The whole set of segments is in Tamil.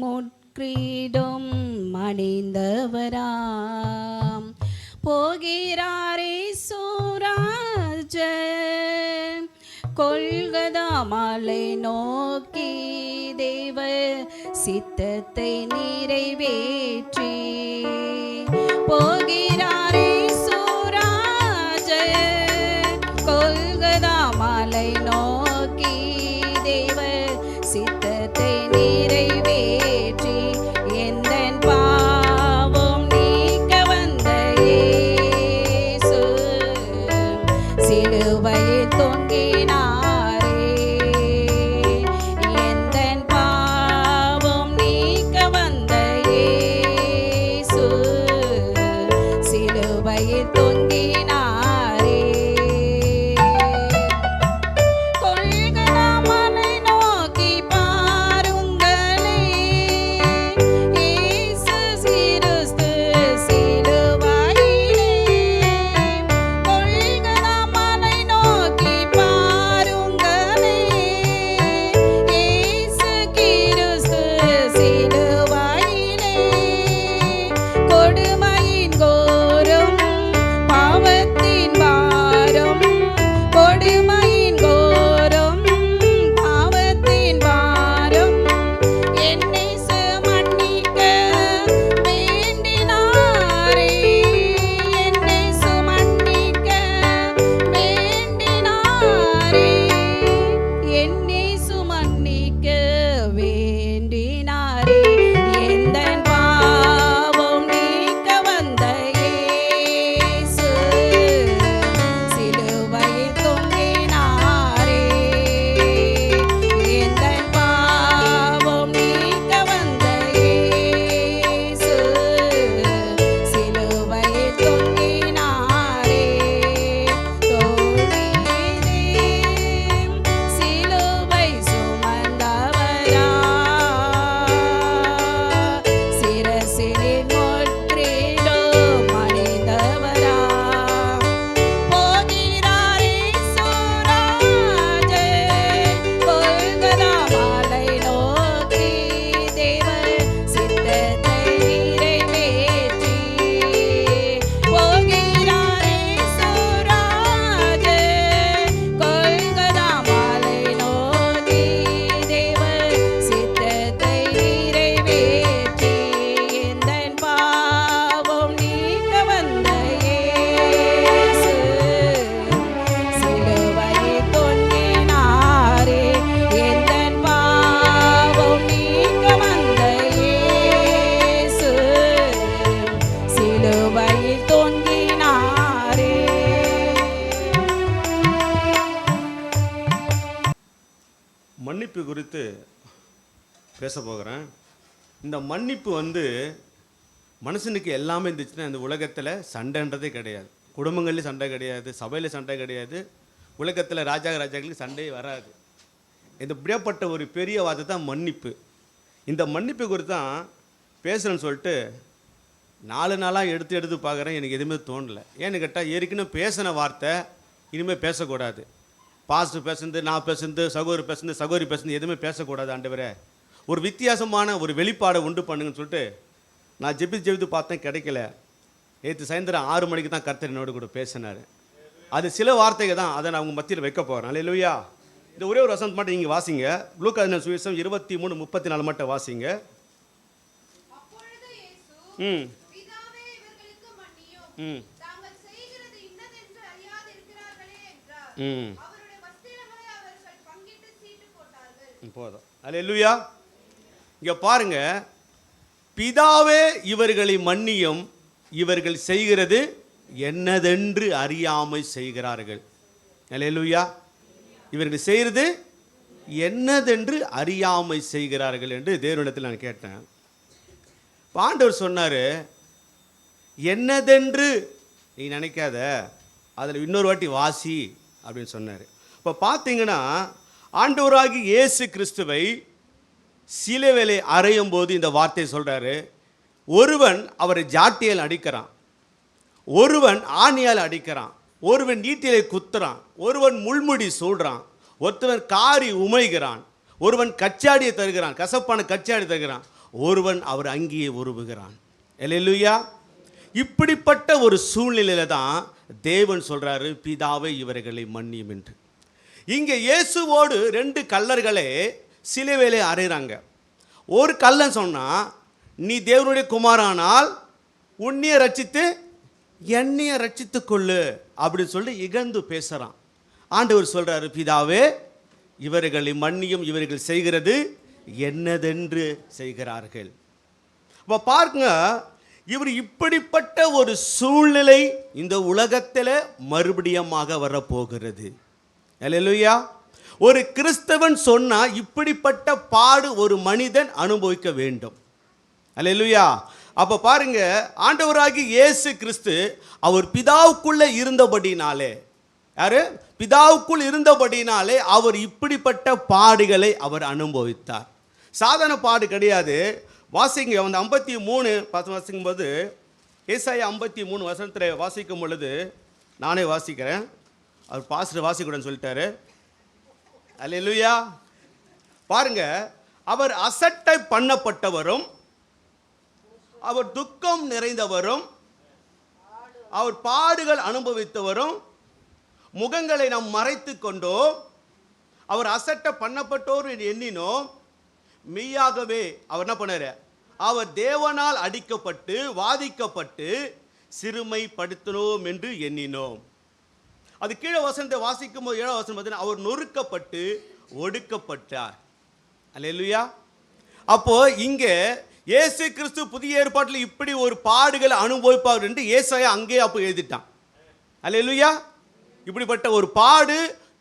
முட்கிரீடம் அணிந்தவராம் போகிறாரே சூராஜ கொள்கதா மலை நோக்கி தேவ சித்தத்தை நிறைவேற்றி. போகிறாரே சூராஜ கொள்கதா மலை நோக்கி மன்னிப்பு குறித்து பேச போகிறேன். இந்த மன்னிப்பு வந்து மனுஷனுக்கு எல்லாமே இருந்துச்சுன்னா இந்த உலகத்தில் சண்டைன்றதே கிடையாது. குடும்பங்கள்லேயும் சண்டை கிடையாது சபையில் சண்டை கிடையாது உலகத்தில் ராஜா ராஜாக்களுக்கு சண்டையே வராது. இந்த இப்படியாப்பட்ட ஒரு பெரிய வார்த்தை தான் மன்னிப்பு. இந்த மன்னிப்பு குறித்து தான் பேசுகிறேன்னு சொல்லிட்டு நாலு நாளாக எடுத்து எடுத்து பார்க்குறேன் எனக்கு எதுவுமே தோணலை. ஏன்னு கேட்டால் ஏற்கனவே பேசின வார்த்தை இனிமேல் பேசக்கூடாது. பாஸ்ட் பேசுனது நான் பேசுனது சகோதரி பேசுனது சகோதரி பேசுனது எதுவுமே பேசக்கூடாது ஆண்டவரே. ஒரு வித்தியாசமான ஒரு வெளிப்பாடை உண்டு பண்ணுங்கன்னு சொல்லிட்டு நான் ஜெபித்து ஜெபித்து பார்த்தேன் கிடைக்கல. நேற்று சாயந்தரம் ஆறு மணிக்கு தான் கர்த்தர் என்னோட கூட பேசினார். அது சில வார்த்தைகள் தான் அதை நான் அவங்க மத்தியில் வைக்க போகிறேன் அல்லையா இந்த ஒரே ஒரு வசந்த் மட்டும் நீங்கள் வாசிங்க. லூக்காதின சுவிசம் இருபத்தி மூணு முப்பத்தி நாலு மட்டும் வாசிங்க. ம். ம். ம். போதும் போதும். இல்லையா இங்கே பாருங்க. பிதாவே இவர்களை மன்னியும் இவர்கள் செய்கிறது என்னதென்று அறியாமல் செய்கிறார்கள். இல்லையா இவர்கள் செய்கிறது என்னதென்று அறியாமை செய்கிறார்கள் என்று தேவனிடத்தில் நான் கேட்டேன். பாண்டவர் சொன்னார் என்னதென்று? நீ நினைக்காத. அதில் இன்னொரு வாட்டி வாசி அப்படின்னு சொன்னார். இப்போ பார்த்தீங்கன்னா ஆண்டவராகி இயேசு கிறிஸ்துவை சிலுவையிலே அறையும் போது இந்த வார்த்தையை சொல்கிறாரு ஒருவன் அவரை ஜாட்டியால் அடிக்கிறான். ஒருவன் ஆணியால் அடிக்கிறான். ஒருவன் நீட்டிலை குத்துறான். ஒருவன் முள்முடி சூடுறான். ஒருத்தவன் காரி உமைகிறான். ஒருவன் கச்சாடியை தருகிறான். கசப்பான கச்சாடி தருகிறான். ஒருவன் அவர் அங்கேயே உருவுகிறான். இல்லையா இப்படிப்பட்ட ஒரு சூழ்நிலையில தான் தேவன் சொல்கிறாரு பிதாவை இவர்களை மன்னியும் என்று. இங்கே இயேசுவோடு ரெண்டு கல்லர்களே சிலுவையிலே அறையிறாங்க. ஒரு கல்லன் சொன்னால் நீ தேவனுடைய குமாரானால் உன்னையை ரட்சித்து என்னைய ரட்சித்து கொள்ளு அப்படின்னு சொல்லி இகழ்ந்து பேசுகிறான் ஆண்டவர் சொல்கிறாரு பிதாவே இவர்களை மன்னியும் இவர்கள் செய்கிறது என்னதென்று செய்கிறார்கள். இப்போ பாருங்க இவர் இப்படிப்பட்ட ஒரு சூழ்நிலை இந்த உலகத்தில் மறுபடியமாக வரப்போகிறது. அல்லேலூயா ஒரு கிறிஸ்தவன் சொன்னால் இப்படிப்பட்ட பாடு ஒரு மனிதன் அனுபவிக்க வேண்டும். அல்லேலூயா அப்போ பாருங்க ஆண்டவராகி இயேசு கிறிஸ்து அவர் பிதாவுக்குள்ளே இருந்தபடினாலே யாரு? பிதாவுக்குள் இருந்தபடினாலே அவர் இப்படிப்பட்ட பாடுகளை அவர் அனுபவித்தார். சாதாரண பாடு கிடையாது. வாசிங்க அந்த ஐம்பத்தி மூணு பத்து வாசிக்கும் போது ஏசாய ஐம்பத்தி மூணு வசனத்தில் வாசிக்கும் பொழுது நானே வாசிக்கிறேன். அவர் பாஸ்டர் வாசிக்கூடன்னு சொல்லிட்டாரு. அல்லேலூயா பாருங்க அவர் அசட்டை பண்ணப்பட்டவரும் அவர் துக்கம் நிறைந்தவரும் அவர் பாடுகள் அனுபவித்தவரும் முகங்களை நாம் மறைத்து கொண்டோ அவர் அசட்டை பண்ணப்பட்டோர் என்று எண்ணினோம். மெய்யாகவே அவர் என்ன பண்ணார்? அவர் தேவனால் அடிக்கப்பட்டு வாதிக்கப்பட்டு சிறுமைப்படுத்தினோம் என்று எண்ணினோம். அது கீழே வசனத்தை வாசிக்கும் போது ஏழாம் வசனம் பார்த்தீங்கன்னா அவர் நொறுக்கப்பட்டு ஒடுக்கப்பட்டார். அல்லா அப்போ இங்கே இயேசு கிறிஸ்து புதிய ஏற்பாட்டில் இப்படி ஒரு பாடுகளை அனுபவிப்பார் என்று ஏசாயா அங்கேயே அப்போ எழுதிட்டான். அல்லா இப்படிப்பட்ட ஒரு பாடு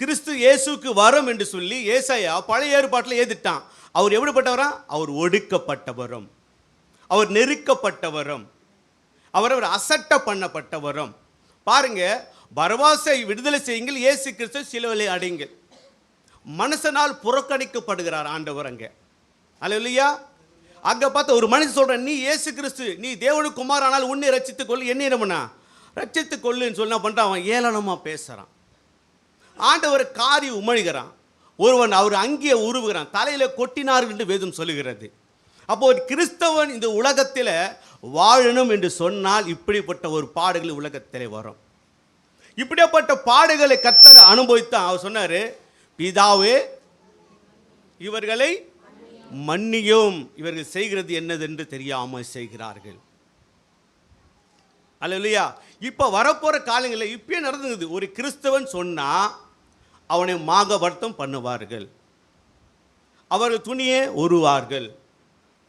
கிறிஸ்து இயேசுக்கு வரும் என்று சொல்லி ஏசாயா பழைய ஏற்பாட்டில் எழுதிட்டான். அவர் எப்படிப்பட்டவரா? அவர் ஒடுக்கப்பட்டவரும். அவர் நெருக்கப்பட்டவரும். அவர் அவர் அசட்ட பண்ணப்பட்டவரும் பாருங்க பரவாசை விடுதலை செய்யுங்கள் இயேசு கிறிஸ்து சிலுவலை அடையுங்கள். மனுஷனால் புறக்கணிக்கப்படுகிறார் ஆண்டவர் அங்கே. அல்ல இல்லையா அங்கே பார்த்து ஒரு மனுஷன் சொல்கிறேன் நீ இயேசு கிறிஸ்து நீ தேவனு குமாரானால் உன்னை ரச்சித்து கொள்ளு என்ன என்ன பண்ணா? கொள்ளுன்னு சொல்லி என்ன அவன் ஏளனமாக பேசுகிறான் ஆண்டவர் காரி உமழுகிறான். ஒருவன் அவர் அங்கேயே உருவுகிறான் தலையில் கொட்டினார் என்று வேதம் சொல்லுகிறது. அப்போ ஒரு கிறிஸ்தவன் இந்த உலகத்தில் வாழணும் என்று சொன்னால் இப்படிப்பட்ட ஒரு பாடுகள் உலகத்தில் வரும். இப்படியாப்பட்ட பாடுகளை கத்தர் அனுபவித்தான். அவர் சொன்னார் பிதாவே இவர்களை மன்னியும். இவர்கள் செய்கிறது என்னதென்று தெரியாமல் செய்கிறார்கள். அல்ல இல்லையா இப்போ வரப்போகிற காலங்களில் இப்பயே நடந்துங்குது ஒரு கிறிஸ்தவன் சொன்னால் அவனை மாகவர்த்தம் பண்ணுவார்கள். அவர்கள் துணியை உருவார்கள்.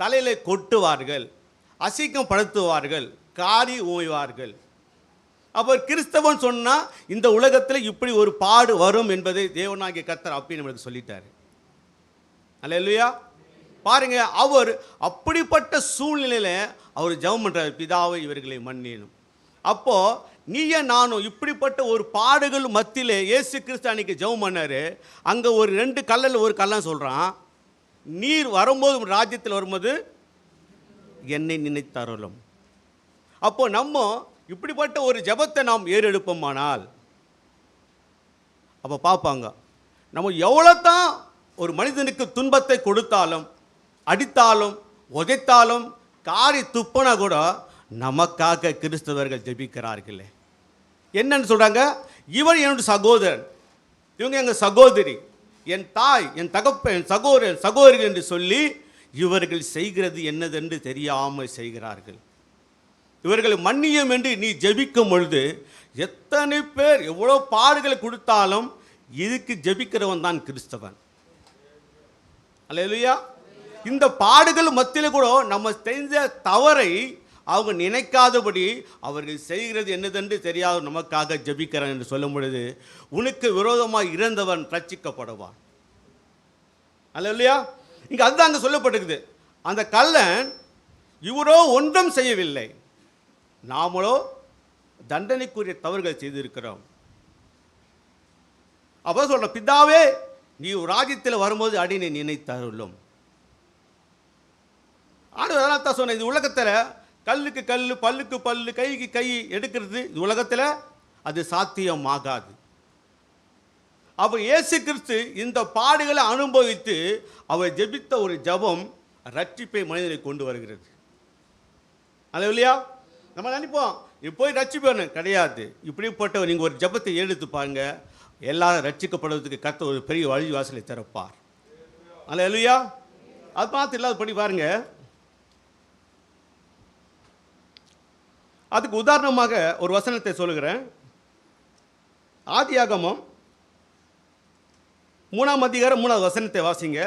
தலையில் கொட்டுவார்கள். அசிக்கம் படுத்துவார்கள். காரி ஓய்வார்கள். அவர் கிறிஸ்தவன் சொன்னால் இந்த உலகத்தில் இப்படி ஒரு பாடு வரும் என்பதை தேவனாகிய கத்தர் அப்படி நம்மளுக்கு சொல்லிட்டார். அல்ல இல்லையா பாருங்க அவர் அப்படிப்பட்ட சூழ்நிலையில அவர் ஜெபம் பண்ணுறார் பிதாவை இவர்களை மன்னினும். அப்போது நீயே நானும் இப்படிப்பட்ட ஒரு பாடுகள் மத்தியிலே இயேசு கிறிஸ்து அன்னைக்கு ஜெபம் பண்ணார். அங்கே ஒரு ரெண்டு கல்லில் ஒரு கல்லன் சொல்கிறான் நீர் வரும்போது ராஜ்யத்தில் வரும்போது என்னை நினைத்தருளும் அப்போ நம்ம இப்படிப்பட்ட ஒரு ஜெபத்தை நாம் ஏறெடுப்போமானால் அப்போ பார்ப்பாங்க நம்ம எவ்வளோ தான் ஒரு மனிதனுக்கு துன்பத்தை கொடுத்தாலும் அடித்தாலும் உதைத்தாலும் காரி துப்புனா கூட நமக்காக கிறிஸ்தவர்கள் ஜெபிக்கிறார்களே. என்னன்னு சொல்கிறாங்க இவன் என்னுடைய சகோதரன். இவங்க எங்கள் சகோதரி. என் தாய் என் தகப்பன் என் சகோதரன் சகோதரி என்று சொல்லி இவர்கள் செய்கிறது என்னதென்று தெரியாமல் செய்கிறார்கள். இவர்களை மன்னியும் என்று நீ ஜெபிக்கும் பொழுது எத்தனை பேர் எவ்வளோ பாடுகளை கொடுத்தாலும் இதுக்கு ஜெபிக்கிறவன் தான் கிறிஸ்தவன். அல்லேலூயா. இந்த பாடுகள் மத்தியில் கூட நம்ம செஞ்ச தவறை அவங்க நினைக்காதபடி அவர்கள் செய்கிறது என்னதென்று தெரியாத நமக்காக ஜெபிக்கிறான் என்று சொல்லும் பொழுது உனக்கு விரோதமாக இறந்தவன் ரட்சிக்கப்படுவான். இல்லையா இங்கே அதுதான் அங்கே சொல்லப்பட்டிருக்குது. அந்த கல்லன் இவரோ ஒன்றும் செய்யவில்லை. நாமளோ தண்டனைக்குரிய தவறுகள் செய்திருக்கிறோம். அப்போ சொல்கிற பிதாவே நீ ராஜ்யத்தில் வரும்போது அடினை நினைத்தாருள்ளோம். ஆண்டு அதனால் தான் சொன்னேன் இது உலகத்தில் கல்லுக்கு கல் பல்லுக்கு பல்லு கைக்கு கை எடுக்கிறது இது உலகத்தில் அது சாத்தியமாகாது. அப்போ இயேசு கிறிஸ்து இந்த பாடுகளை அனுபவித்து அவர் ஜெபித்த ஒரு ஜெபம் ரட்சிப்பை மனிதனை கொண்டு வருகிறது. அது இல்லையா? நம்ம நினைப்போம் இப்போ போய் ரட்சிப்பேன் கிடையாது. இப்படிப்பட்ட நீங்கள் ஒரு ஜெபத்தை எடுத்து பாருங்க. எல்லாரும் ரட்சிக்கப்படுவதற்கு கத்த ஒரு பெரிய வழி வாசலை திறப்பார். அல்ல இல்லையா அது பார்த்து இல்லாத படி பாருங்க. அதுக்கு உதாரணமாக ஒரு வசனத்தை சொல்லுகிறேன். ஆதியாகமம் மூணாம் அதிகாரம் மூணாவது வசனத்தை வாசிங்க.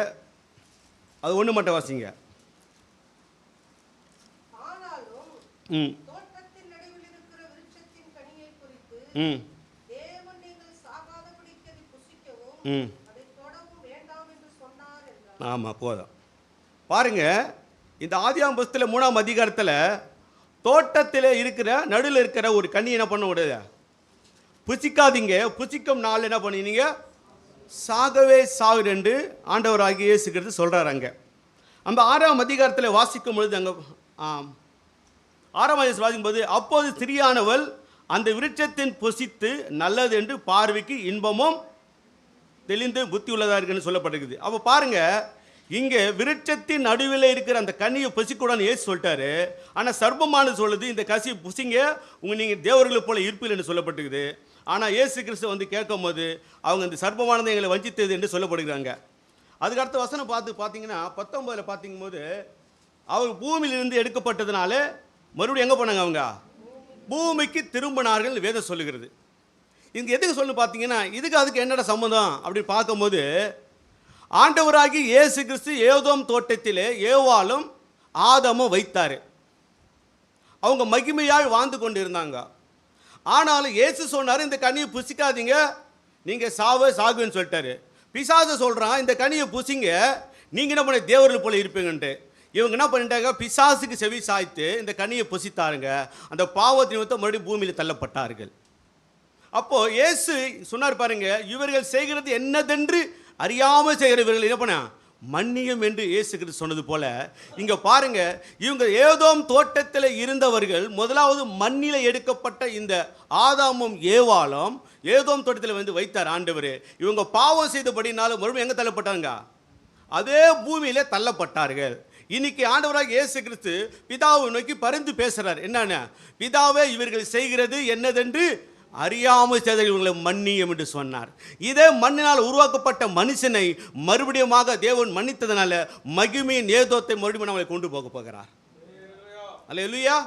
அது ஒன்று மட்டும் வாசிங்க ம் தோட்டத்தின் நடுவில் இருக்கிற விருட்சத்தின் கனியை குறித்து ம் தேவன் நீங்கள் சாகாதபடிக்கு அதை புசிக்கவும் ம் அதை தொடவும் வேண்டாம் என்று சொன்னார் என்றார். ஆமாம் போதும். பாருங்க இந்த ஆதியாம் புஸ்தத்தில் மூணாம் அதிகாரத்தில் தோட்டத்தில் இருக்கிற நடுவில் இருக்கிற ஒரு கனி என்ன பண்ண விடுது? புசிக்காதீங்க. புசிக்கும் நாள் என்ன பண்ணினீங்க சாகவே சாகுரென்று ஆண்டவராகிய இயேசுக்கிறது சொல்கிறார் அங்கே. அந்த ஆறாம் அதிகாரத்தில் வாசிக்கும் பொழுது அங்கே ஆறாம் அதிகாரம் வாசிக்கும் போது அப்போது ஸ்திரியானவள் அந்த விருட்சத்தின் புசித்து நல்லது என்று பார்வைக்கு இன்பமும் தெளிந்து புத்தி உள்ளதாக இருக்குன்னு சொல்லப்பட்டிருக்குது. அப்போ பாருங்க இங்கே விருட்சத்தின் நடுவில் இருக்கிற அந்த கனியை புசிக்கூடான்னு ஏசி சொல்லிட்டாரு. ஆனால் சர்ப்பமானது சொல்லுது இந்த கசியை புசிங்க உங்க நீங்கள் தேவர்களை போல இருப்பீர்கள் சொல்லப்பட்டிருக்குது. ஆனால் ஏசு கிறிஸ்து வந்து கேட்கும் போது அவங்க இந்த சர்ப்பமானது எங்களை வஞ்சித்தது என்று சொல்லப்படுகிறாங்க. அதுக்கு அடுத்த வசனம் பார்த்து பார்த்தீங்கன்னா பத்தொன்பதில் பார்த்திங்கும்போது அவர் பூமியிலிருந்து எடுக்கப்பட்டதுனால மறுபடியும் எங்கே போனாங்க அவங்க? பூமிக்கு திரும்பினார்கள் வேதம் சொல்லுகிறது. இங்கே எதுக்கு சொல்லு பார்த்தீங்கன்னா இதுக்கு அதுக்கு என்னடா சம்மந்தம் அப்படின்னு பார்க்கும்போது ஆண்டவராகி இயேசு கிறிஸ்து ஏதோம் தோட்டத்திலே ஏவாலும் ஆதமும் வைத்தார். அவங்க மகிமையால் வாழ்ந்து கொண்டு இருந்தாங்க ஆனாலும் இயேசு சொன்னார் இந்த கனியை புசிக்காதீங்க நீங்கள் சாவ சாகுன்னு சொல்லிட்டாரு. பிசாச சொல்கிறான் இந்த கனியை புசிங்க நீங்கள் என்ன பண்ண தேவர்கள் போல இருப்பீங்கன்ட்டு. இவங்க என்ன பண்ணிட்டாங்க? பிசாசுக்கு செவி சாய்த்து இந்த கனியை புசித்தாருங்க. அந்த பாவத்தின் நிமித்தம் மறுபடியும் பூமியில் தள்ளப்பட்டார்கள். அப்போது இயேசு சொன்னார் பாருங்க இவர்கள் செய்கிறது என்னதென்று அறியாமல் செய்கிற இவர்கள் என்ன பண்ண? மன்னியம் என்று இயேசு கிறிஸ்து சொன்னது போல இங்க பாருங்க இவங்க ஏதோம் தோட்டத்தில் இருந்தவர்கள் முதலாவது மண்ணில எடுக்கப்பட்ட இந்த ஆதாமும் ஏவாலும் ஏதோம் தோட்டத்தில் வந்து வைத்தார் ஆண்டவர். இவங்க பாவம் செய்தபடினாலும் மறுபடியும் எங்க தள்ளப்பட்டாங்க அதே பூமியில தள்ளப்பட்டார்கள். இன்னைக்கு ஆண்டவராக இயேசு கிறிஸ்து பிதாவை நோக்கி பரிந்து பேசுகிறார் என்னன்னு பிதாவே இவர்கள் செய்கிறது என்னதென்று அறியாமல் செய்தவர்கள் இவங்களை மன்னியம் என்று சொன்னார். இதே மண்ணினால் உருவாக்கப்பட்ட மனுஷனை மறுபடியுமாக தேவன் மன்னித்ததனால மகிமையின் ஏதோத்தை மறுபடியும் நம்மளை கொண்டு போக போகிறார். அல்ல இல்லையா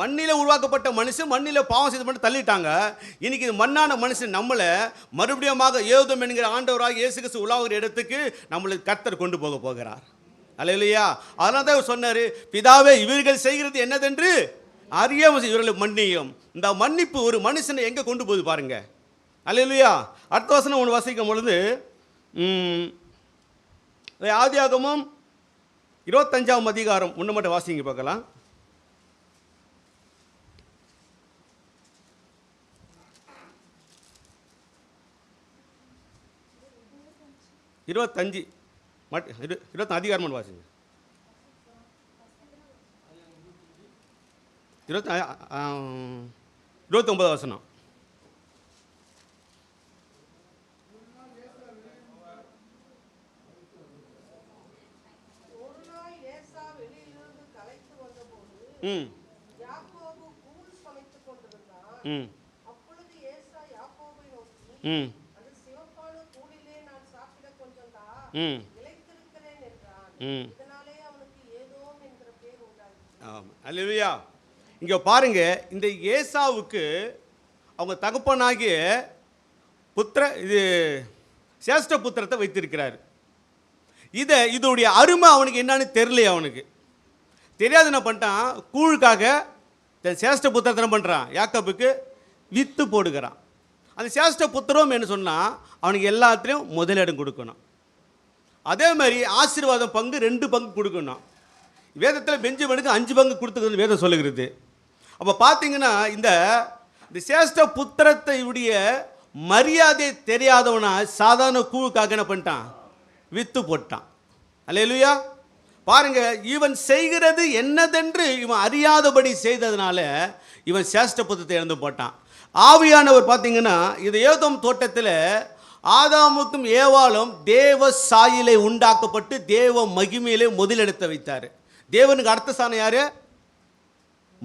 மண்ணில உருவாக்கப்பட்ட மனுஷன் மண்ணில பாவம் செய்து மட்டும் தள்ளிட்டாங்க. இன்னைக்கு இது மண்ணான மனுஷன் நம்மளை மறுபடியுமாக ஏதோம் என்கிற ஆண்டவராக இயேசு கிறிஸ்து உலாவுகிற இடத்துக்கு நம்மளை கர்த்தர் கொண்டு போக போகிறார். அலையிலையா. அதனால தான் சொன்னார் பிதாவே இவர்கள் செய்கிறது என்னதென்று அறியாமல் இவர்களை மன்னியும். இந்த மன்னிப்பு ஒரு மனுஷனை எங்கே கொண்டு போகுது பாருங்க. அலையிலையா. இல்லையா அடுத்த வசனம் ஒன்று வாசிக்கும் பொழுது ஆதியாகமும் இருபத்தஞ்சாம் அதிகாரம் ஒன்று மட்டும் வாசிங்க பார்க்கலாம். இருபத்தஞ்சு. மட் இரு இருபத்தி அதிகாரம் மட்டும் வாசிங்க. இருபத்தி இருபத்தொம்பது வசனம். ம். ம். ம். ம். ம். ஆமாம் அல்லையா இங்கே பாருங்க இந்த ஏசாவுக்கு அவங்க தகப்பனாகிய புத்திர இது சேஷ்ட புத்திரத்தை வைத்திருக்கிறார். இதை இதோடைய அருமை அவனுக்கு என்னன்னு தெரியல அவனுக்கு. தெரியாது என்ன பண்ணிட்டான்? கூழுக்காக தன் சேஷ்ட புத்திரத்தை என்ன பண்ணுறான் யாக்கோபுக்கு வித்து போடுகிறான். அந்த சேஷ்ட புத்திரம் என்ன சொன்னால் அவனுக்கு எல்லாத்துலேயும் முதலிடம் கொடுக்கணும். அதே மாதிரி ஆசீர்வாதம் பங்கு ரெண்டு பங்கு கொடுக்கணும். வேதத்தில் பெஞ்சமனுக்கு அஞ்சு பங்கு கொடுத்துக்கிறது வேதம் சொல்லுகிறது. அப்போ பார்த்தீங்கன்னா இந்த இந்த சேஷ்ட புத்திரத்தையுடைய மரியாதை தெரியாதவனா சாதாரண கூவுக்காக என்ன பண்ணிட்டான்? வித்து போட்டான். அல்லேலூயா. பாருங்க இவன் செய்கிறது என்னதென்று இவன் அறியாதபடி செய்ததுனால இவன் சேஷ்ட புத்திரத்தை இழந்து போட்டான். ஆவியானவர் பார்த்தீங்கன்னா இது ஏதோம் தோட்டத்தில் ஆதாமுக்கும் ஏவாலும் தேவ சாயிலை உண்டாக்கப்பட்டு தேவ மகிமையிலே முதலிடத்தை வைத்தார். தேவனுக்கு அடுத்த ஸ்தானம் யார்?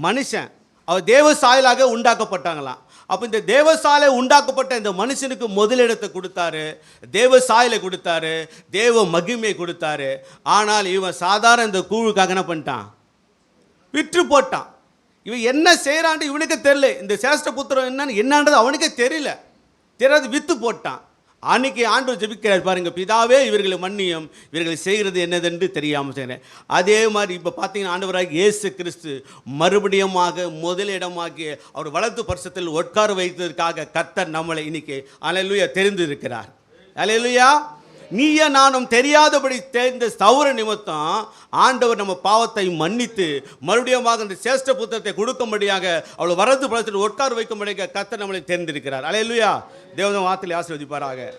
மனுஷன். அவர் தேவ சாயலாக உண்டாக்கப்பட்டாங்களாம். அப்போ இந்த தேவ சாயலை உண்டாக்கப்பட்ட இந்த மனுஷனுக்கு முதலிடத்தை கொடுத்தாரு. தேவ சாயலை கொடுத்தாரு. தேவ மகிமை கொடுத்தாரு. ஆனால் இவன் சாதாரண இந்த கூழுக்காக என்ன பண்ணிட்டான்? விற்று போட்டான். இவன் என்ன செய்கிறான்ட்டு இவனுக்கு தெரியல. இந்த சேஷ்ட புத்திரம் என்னன்னு என்னன்றது அவனுக்கே தெரியல. தெரியாது விற்று போட்டான். அன்னைக்கு ஆண்டு ஜபிக்கிறார் பாருங்கள் பிதாவே இவர்களை மன்னியும். இவர்கள் செய்கிறது என்னதென்று தெரியாமல் செய்கிறேன். அதே மாதிரி இப்போ பார்த்தீங்கன்னா ஆண்டவராக இயேசு கிறிஸ்து மறுபடியுமாக முதலிடமாகி அவர் வளர்த்து பரிசத்தில் உட்கார வைத்ததற்காக கர்த்தர் நம்மளை இன்னைக்கு அலையிலுயா! தெரிந்து இருக்கிறார் அலையிலுயா! நீய நானும் தெரியாதபடி தெரிந்த சௌர நிமித்தம் ஆண்டவர் நம்ம பாவத்தை மன்னித்து மறுபடியும் அந்த சேஷ்ட புத்தகத்தை கொடுக்கும்படியாக அவள் வரது பலத்தில் உட்கார் வைக்கும்படியாக கத்தை நம்மளை தெரிந்திருக்கிறார் அலையிலுயா தேவதம் வார்த்தையில் ஆசீர்வதிப்பாராக.